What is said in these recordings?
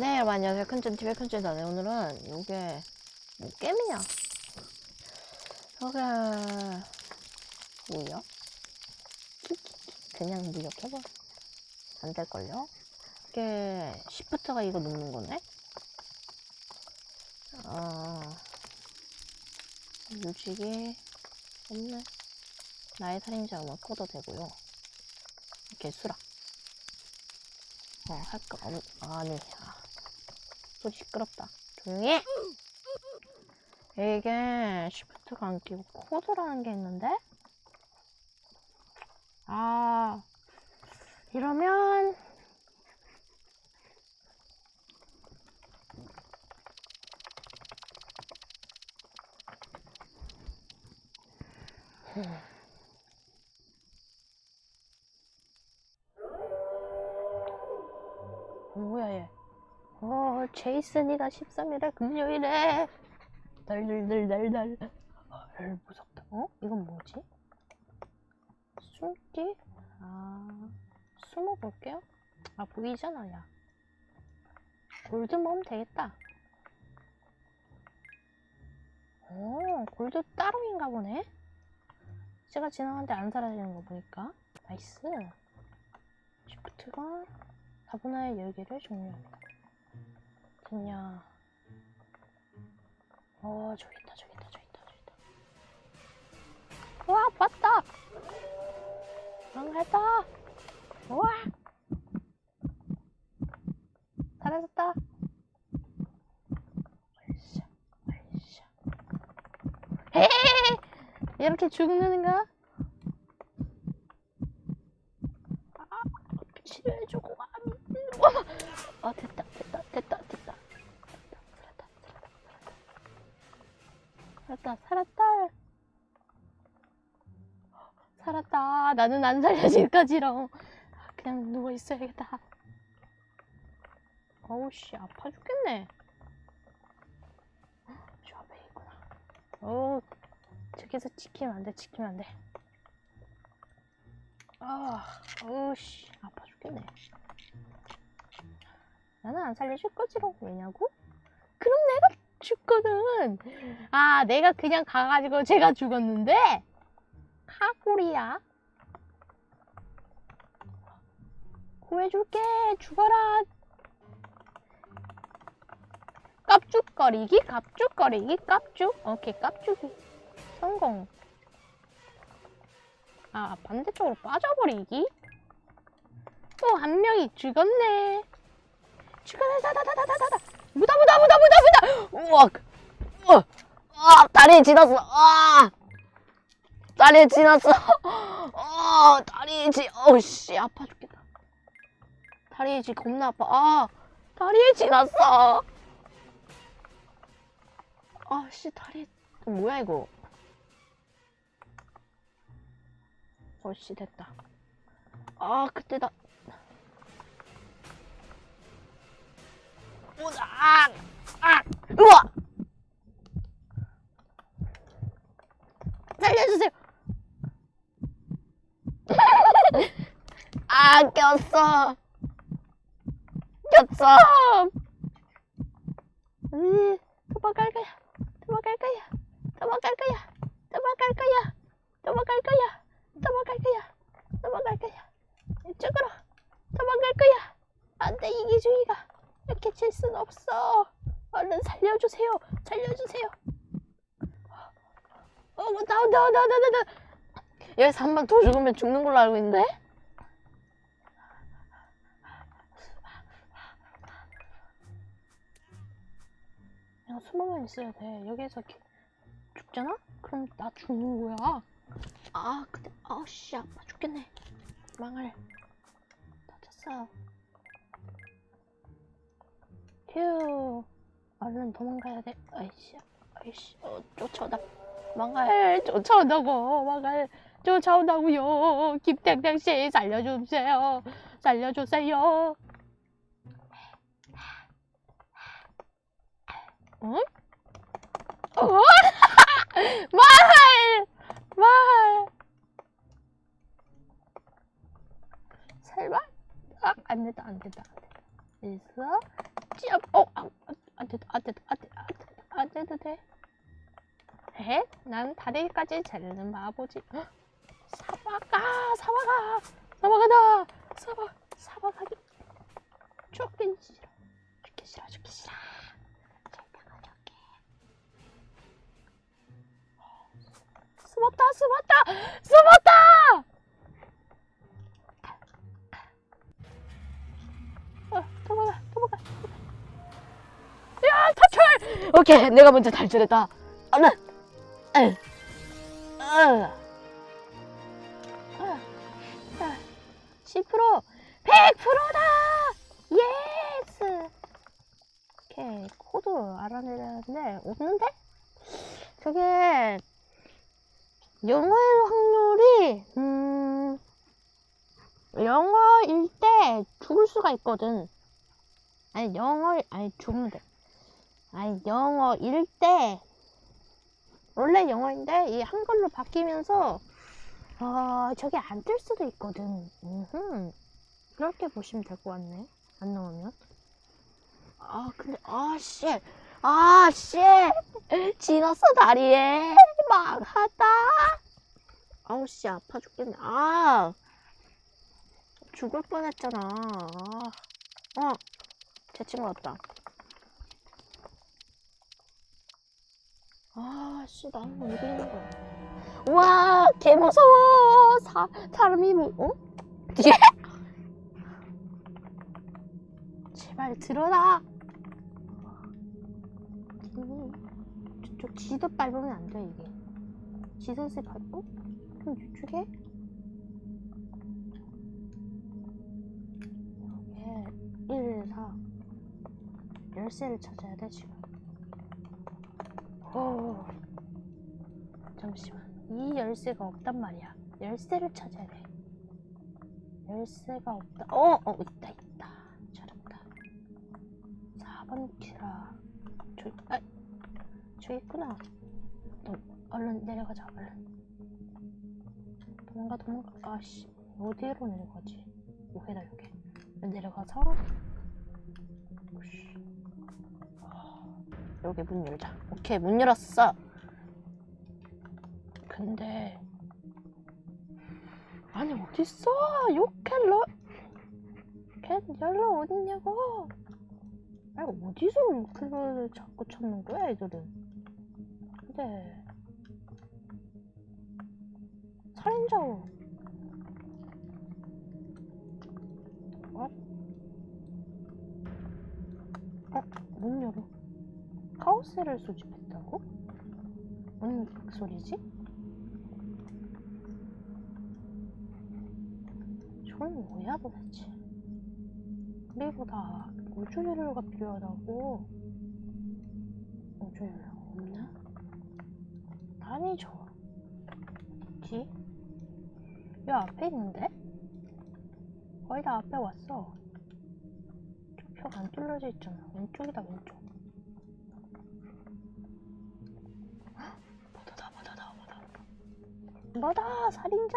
네, 여러분 안녕하세요. 큰준TV의 큰준이다네. 오늘은 요게 뭐 게임이냐? 요게 뭐야? 그냥 무력해봐. 안 될걸요? 이게 시프트가 이거 누르는 거네? 어, 뮤직이 없네. 나의 살인자 음악 꺼도 되고요. 이렇게 수락. 어, 할까? 아니, 아니. 아. 소리 시끄럽다. 조용히 해! 이게 시프트가 안 끼고 코드라는 게 있는데? 아, 이러면 뭐 제이슨이다 13일에? 금요일에? 달달달달달 헐 무섭다. 어? 이건 뭐지? 숨기? 아. 숨어 볼게요. 아 보이잖아 야. 골드 모으면 되겠다. 오 골드 따로인가 보네? 제가 지나갔는데 안 사라지는 거 보니까. 나이스. 시프트가 다분화의 열기를 종료합니다 어딨냐 어 저기 있다 저기 있다 저기 있다 와 봤다! 망했다 와! 사라졌다! 으쌰 으쌰 헤헤헤 이렇게 죽는가? 아 치료해주고 마음이 아 됐다 됐다 살았다 살았다. 살았다. 나는 안 살려질까지롱 그냥 누워 있어야겠다. 어우씨 아파 죽겠네. 저 앞에 있구나. 어 저기서 지키면 안돼 지키면 안돼. 아 어우씨 아파 죽겠네. 나는 안 살려줄 거지롱. 왜냐고? 그럼 내가 죽거든. 아 내가 그냥 가가지고 제가 죽었는데? 카구리야. 구해줄게. 죽어라. 깝죽거리기? 깝죽거리기? 깝죽? 오케이 깝죽이. 성공. 아 반대쪽으로 빠져버리기? 또 한 명이 죽었네. 죽었네. 다다다다다다 무다 무다 무다 무다 무다! 우와! 우와! 아 다리 지났어. 아! 다리 지났어. 아 다리 지 어우씨 아파 죽겠다. 다리 지 겁나 아파. 아 다리에 지났어. 아씨 다리 뭐야 이거? 어씨 됐다. 아 그때다 아, 아, 우와! 살려주세요. 아 꼈어. 꼈어. 으 도망갈 거야. 도망갈 거야. 도망갈 거야. 도망갈 거야. 도망갈 거야. 도망갈 거야. 도망갈 거야. 이쪽으로 도망갈 거야. 안 돼 이기주의가 이렇게 칠순 없어. 얼른 살려주세요. 살려주세요. 어 나온다 나온다 나온다 나온다 여기서 한 번 더 죽으면 죽는 걸로 알고 있는데? 내가 숨어만 있어야 돼. 여기에서 죽잖아? 그럼 나 죽는 거야. 아 근데 아씨 아파 죽겠네. 망할. 다쳤어 휴 얼른 도망가야 돼 아이씨 아이씨 어, 쫓아오다 망할 쫓아온다고 망할 쫓아온다고요 김땡땡씨 살려주세요 살려주세요 응? 어? 말! 말! 설마? 아, 안 된다, 안 된다, 안 된다. 그래 서, 점! 안 돼도 안 돼, 안 돼, 안 돼도 돼. 에? 난 다리까지 자르는 바보지. 헉, 사과가 사과가 사과가다 사과 사과가기 죽기 싫어 죽기 싫어 죽기 싫어 줄게 숨었다 숨었다 숨었다 오케이 내가 먼저 탈출했다. 응. 10% 100%다! 예스! 오케이 코드 알아내야 되는데 없는데? 저게 영어의 확률이 음 영어일 때 죽을 수가 있거든. 아니 영어 아니 죽는데 아니 영어일 때 원래 영어인데 이 한글로 바뀌면서 아, 저게 안 뜰 수도 있거든. 음흠. 그렇게 보시면 될 것 같네. 안 나오면. 아, 근데, 아, 씨. 아, 씨. 지났어, 다리에. 망하다. 아우, 씨, 아파 죽겠네. 아. 죽을 뻔 했잖아. 아. 어. 제 친구 왔다. 아, 씨, 나는 왜 이러는 거야. 와, 개 무서워. 사, 사람이 뭐, 어? 뒤에? 제발 들어라. 음, 저쪽 지도 밟으면 안 돼, 이게. 지도세 밟고? 그럼 이쪽에? 여기에 1, 4. 열쇠를 찾아야 돼, 지금. 오. 잠시만. 이 열쇠가 없단 말이야. 열쇠를 찾아야 돼. 열쇠가 없다. 어, 어, 있다, 있다. 찾았다. 4번 키라. 저기, 아, 저기 있구나. 너, 얼른 내려가자, 얼른. 도망가, 도망가. 아씨, 어디로 내려가지? 여기다, 여기. 내려가서. 오씨. 여기 문 열자. 오케이, 문 열었어. 근데 아니 어딨어? 요켈러 걔 연락 어딨냐고? 아니 어디서 요켈러를 자꾸 찾는 거야 애들은? 근데 살인자 어? 어? 문 열어 카오스를 수집했다고? 뭔 소리지? 저건 뭐야 도대체? 그리고 다 우주연료가 필요하다고? 우주연료 없나? 다니죠. 어디? 여 앞에 있는데? 거의 다 앞에 왔어. 벽안 뚫려져 있잖아. 왼쪽이다 왼쪽. 바다 살인자.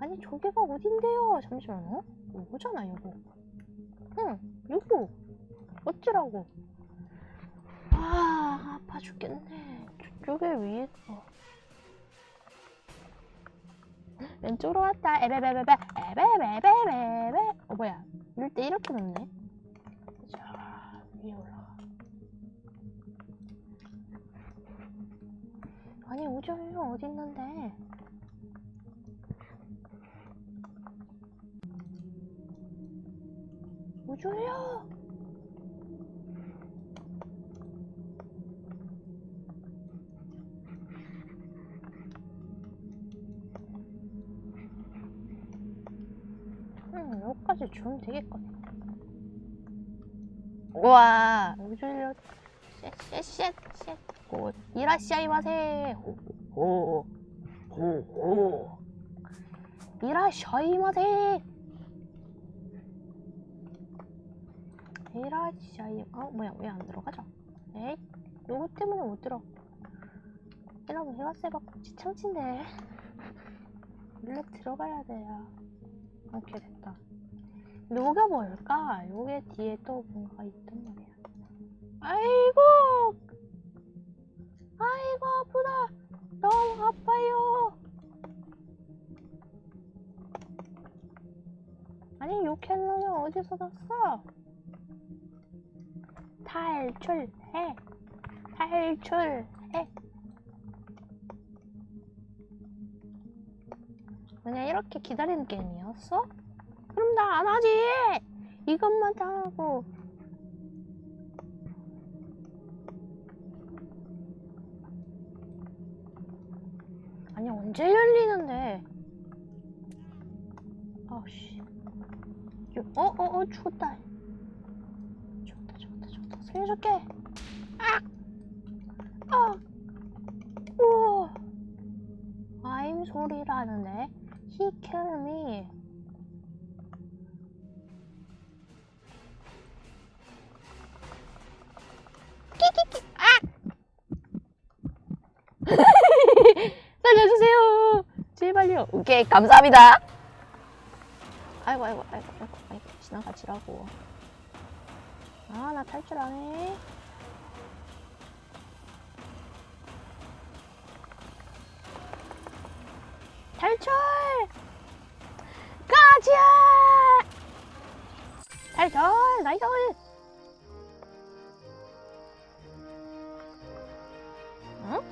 아니 저기가 어딘데요? 잠시만요. 요거잖아 요거. 응, 요거. 어찌라고? 아, 아파 죽겠네. 저쪽에 위에서. 왼쪽으로 왔다. 에베베베베, 에베베베베베. 어, 뭐야. 이럴 때 이렇게 놓네. 자, 위에 올라가. 아니, 우주연료 어디 있는데? 우주요. 음, 여기까지 주면 되겠거든. 우와, 우주요. 쉣쉣쉣 쉣. 오, 이라시아이 마세. 호, 호, 호, 호. 이라시아이 마세. 이라시아이, 어, 뭐야, 왜 안 들어가죠? 에이, 요거 때문에 못 들어. 여러분, 해왔어요. 지창친데. 원래 들어가야 돼요. 오케이, 됐다. 요게 뭘까? 요게 뒤에 또 뭔가 있단 말이야. 아이고. 아이고, 아프다. 너무 아파요. 아니, 요켈러는 어디서 났어? 탈출해. 탈출해. 그냥 이렇게 기다리는 게임이었어? 그럼 나 안 하지! 이것만 다 하고. 아니, 언제 열리는데? 아우씨. 어, 어, 어. 죽었다, 살려줄게. 아! 아! 우와! I'm 소리라는데? He kill me. 끼끼끼! 아! 살려주세요! 제발요. 오케이, 감사합니다. 아이고, 아이고, 아이고, 아이고, 아이고, 지나가지라고. 아, 나 탈출 안 해. 탈출! 가자! 탈출! 나이스! 응?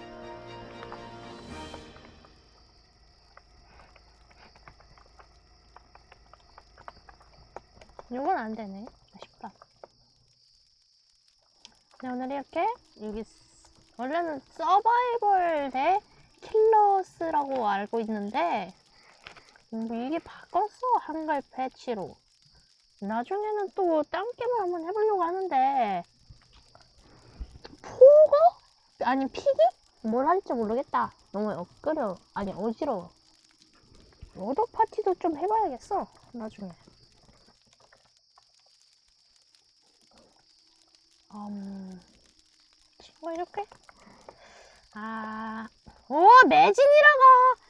이건 안 되네. 아쉽다. 네, 오늘 이렇게 여기 스- 원래는 서바이벌 대 킬러스라고 알고 있는데 음, 이게 바꿨어 한글 패치로. 나중에는 또딴 게임을 한번 해보려고 하는데 포거? 아니 피기? 뭘 할지 모르겠다. 너무 엇그려. 아니 어지러워. 로드 파티도 좀 해봐야겠어. 나중에. 음, 친구가 이렇게? 아, 오, 매진이라고!